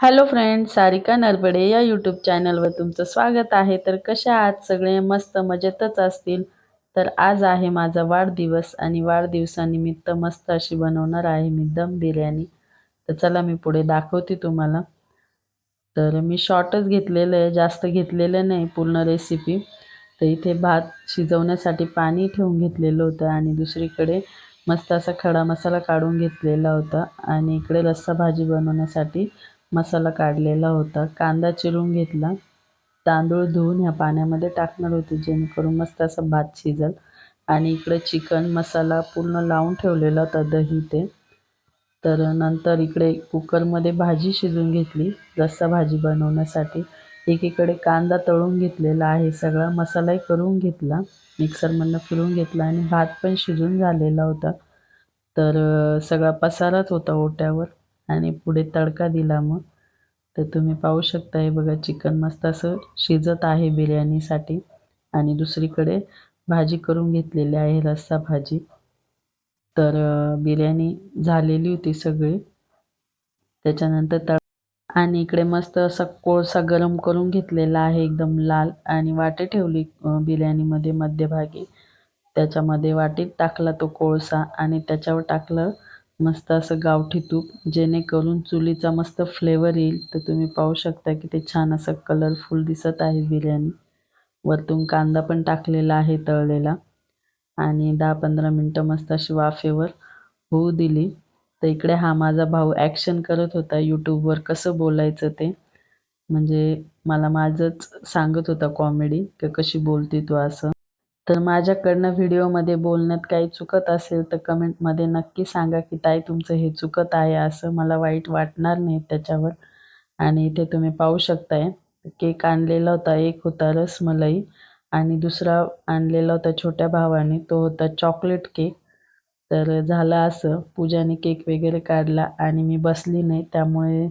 Hello friend Sarika नरबडे या YouTube चॅनलवर तुमचं स्वागत आहे. तर कशा आहात? सगळे मस्त मजेतच असतील? तर आज आहे माझा वाढदिवस आणि वाढदिवसानिमित्त मस्त अशी बनवणार आहे मी दम बिर्याणी. तर चला मी पुढे दाखवते तुम्हाला. तर मी शॉर्टच घेतलेलं आहे जास्त घेतलेलं नाही पूर्ण रेसिपी तर इथे भात शिजवण्यासाठी पाणी ठेवून घेतलेलं होतं आणि दुसरीकडे मस्त असा खडा मसाला काढून घेतलेला होता. आणि इकडे रस्सा भाजी बनवण्यासाठी मसाला काढलेला होता. कांदा चिरून घेतला. तांदूळ धुवून ह्या पाण्यामध्ये टाकणार होते जेणेकरून मस्त असं भात शिजल. आणि इकडे चिकन मसाला पूर्ण लावून ठेवलेला होता दही ते. तर नंतर इकडे कुकरमध्ये भाजी शिजून घेतली रस्सा भाजी बनवण्यासाठी. एकीकडे कांदा तळून घेतलेला आहे सगळा मसालाही करून घेतला. मिक्सरमधनं फिरून घेतला आणि भात पण शिजून झालेला होता. तर सगळा पसाराच होता ओट्यावर आणि पुढे तडका दिला मग. तर तुम्ही पाहू शकता हे बघा चिकन मस्त असं शिजत आहे बिर्याणीसाठी. आणि दुसरीकडे भाजी करून घेतलेली आहे रस्सा भाजी. तर बिर्याणी झालेली होती सगळी. त्याच्यानंतर तळ आणि इकडे मस्त असा कोळसा गरम करून घेतलेला आहे एकदम लाल. आणि वाटे ठेवली बिर्याणीमध्ये मध्यभागी. त्याच्यामध्ये वाटीत टाकला तो कोळसा आणि त्याच्यावर टाकलं मस्त असं गावठी तूप जेणेकरून चुलीचा मस्त फ्लेवर येईल. तर तुम्ही पाहू शकता की ते छान असं कलरफुल दिसत आहे बिर्याणी. वरतून कांदा पण टाकलेला आहे तळलेला. आणि दहा पंधरा मिनटं मस्त अशी वाफेवर होऊ दिली. तर इकडे हा माझा भाऊ ॲक्शन करत होता यूट्यूबवर कसं बोलायचं ते. म्हणजे मला माझंच सांगत होता कॉमेडी की कशी बोलते तू असं. तर माझ्याकडनं व्हिडिओमध्ये बोलण्यात काही चुकत असेल तर कमेंटमध्ये नक्की सांगा की ताई तुमचं हे चुकत आहे असं मला वाईट वाटणार नाही त्याच्यावर. आणि इथे तुम्ही पाहू शकताय केक आणलेला होता एक होता रसमलाई आणि दुसरा आणलेला होता छोट्या भावाने तो होता चॉकलेट केक. तर झालं असं पूजाने केक वगैरे काढला आणि मी बसली नाही त्यामुळे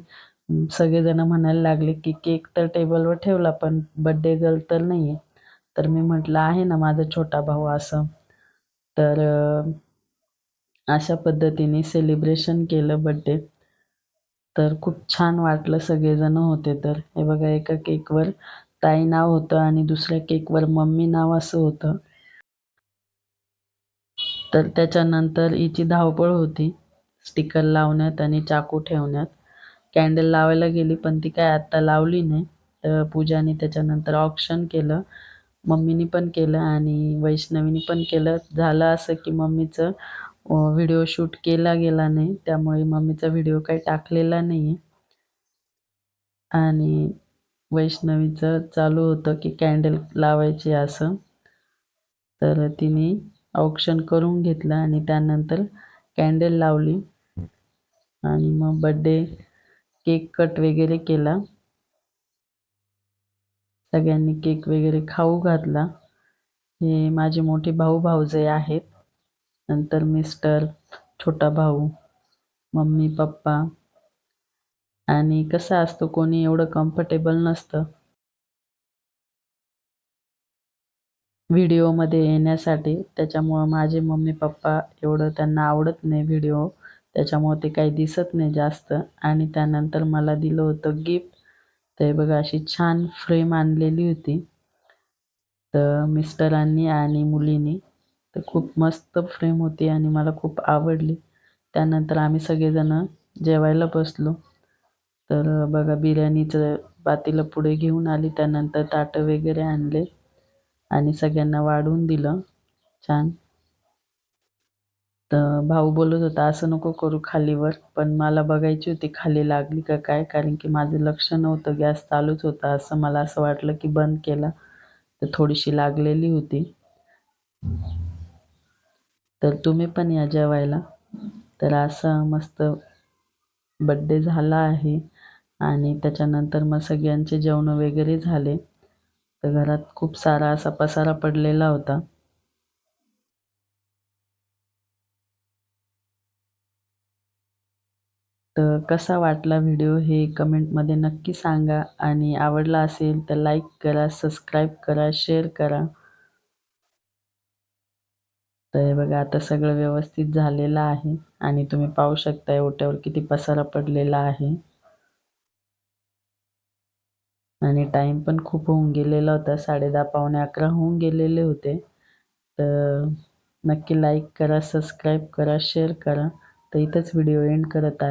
सगळेजण म्हणायला लागले की केक तर टेबलवर ठेवला पण बड्डे गर्ल तर नाही आहे तर मी म्हटलं आहे ना माझा छोटा भाऊ असं. तर अशा पद्धतीने सेलिब्रेशन केलं बड्डे तर खूप छान वाटलं सगळेजण होते तर. हे बघा एका केकवर ताई नाव होतं आणि दुसऱ्या केकवर मम्मी नाव असं होतं. तर त्याच्यानंतर हिची धावपळ होती स्टिकर लावण्यात आणि चाकू ठेवण्यात. कॅन्डल लावायला गेली पण ती काय आत्ता लावली नाही. तर पूजाने त्याच्यानंतर ऑप्शन केलं. मम्मीनी पण केलं आणि वैष्णवीनी पण केलं. झालं असं की मम्मीचं व्हिडिओ शूट केला गेला नाही. त्यामुळे मम्मीचा व्हिडिओ काही टाकलेला नाही आहे आणि वैष्णवीचं चालू होतं की कॅन्डल लावायची असं. तर तिने औक्षण करून घेतलं आणि त्यानंतर कॅन्डल लावली. आणि मग बड्डे केक कट वगैरे केला. सगळ्यांनी केक वगैरे खाऊ घातला. हे माझे मोठे भाऊ भाऊजे आहेत. नंतर मिस्टर छोटा भाऊ मम्मी पप्पा. आणि कसं असतं कोणी एवढं कम्फर्टेबल नसतं. व्हिडिओमध्ये येण्यासाठी त्याच्यामुळं माझे मम्मी पप्पा एवढं त्यांना आवडत नाही व्हिडिओ त्याच्यामुळं ते काही दिसत नाही जास्त. आणि त्यानंतर मला दिलं होतं गिफ्ट तर बघा अशी छान फ्रेम आणलेली होती. तर मिस्टरांनी आणि मुलींनी तर खूप मस्त फ्रेम होती आणि मला खूप आवडली. त्यानंतर आम्ही सगळेजणं जेवायला बसलो. तर बघा बिर्याणीचं पातेलं पुढे घेऊन आली. त्यानंतर ताटं वगैरे आणले आणि सगळ्यांना वाढून दिलं. छान. तर भाऊ बोलत होता असं नको करू खालीवर पण मला बघायची होती खाली लागली का काय कारण की माझं लक्ष नव्हतं गॅस चालूच होता असं मला असं वाटलं की बंद केला तर थोडीशी लागलेली होती. तर तुम्ही पण या जेवायला. तर असं मस्त बड्डे झाला आहे आणि त्याच्यानंतर मग सगळ्यांचे जेवण वगैरे झाले तर घरात खूप सारा असा पसारा पडलेला होता. तर कसा वाटला व्हिडिओ हे कमेंटमध्ये नक्की सांगा. आणि आवडला असेल तर लाईक करा सबस्क्राईब करा शेअर करा. तर हे बघा आता सगळं व्यवस्थित झालेलं आहे. आणि तुम्ही पाहू शकता ओट्यावर किती पसारा पडलेला आहे. आणि टाईम पण खूप होऊन गेलेला होता. साडेदहा पावणे अकरा होऊन गेलेले होते. तर नक्की लाईक करा सबस्क्राईब करा शेअर करा. तर इथंच व्हिडिओ एंड करत आहे.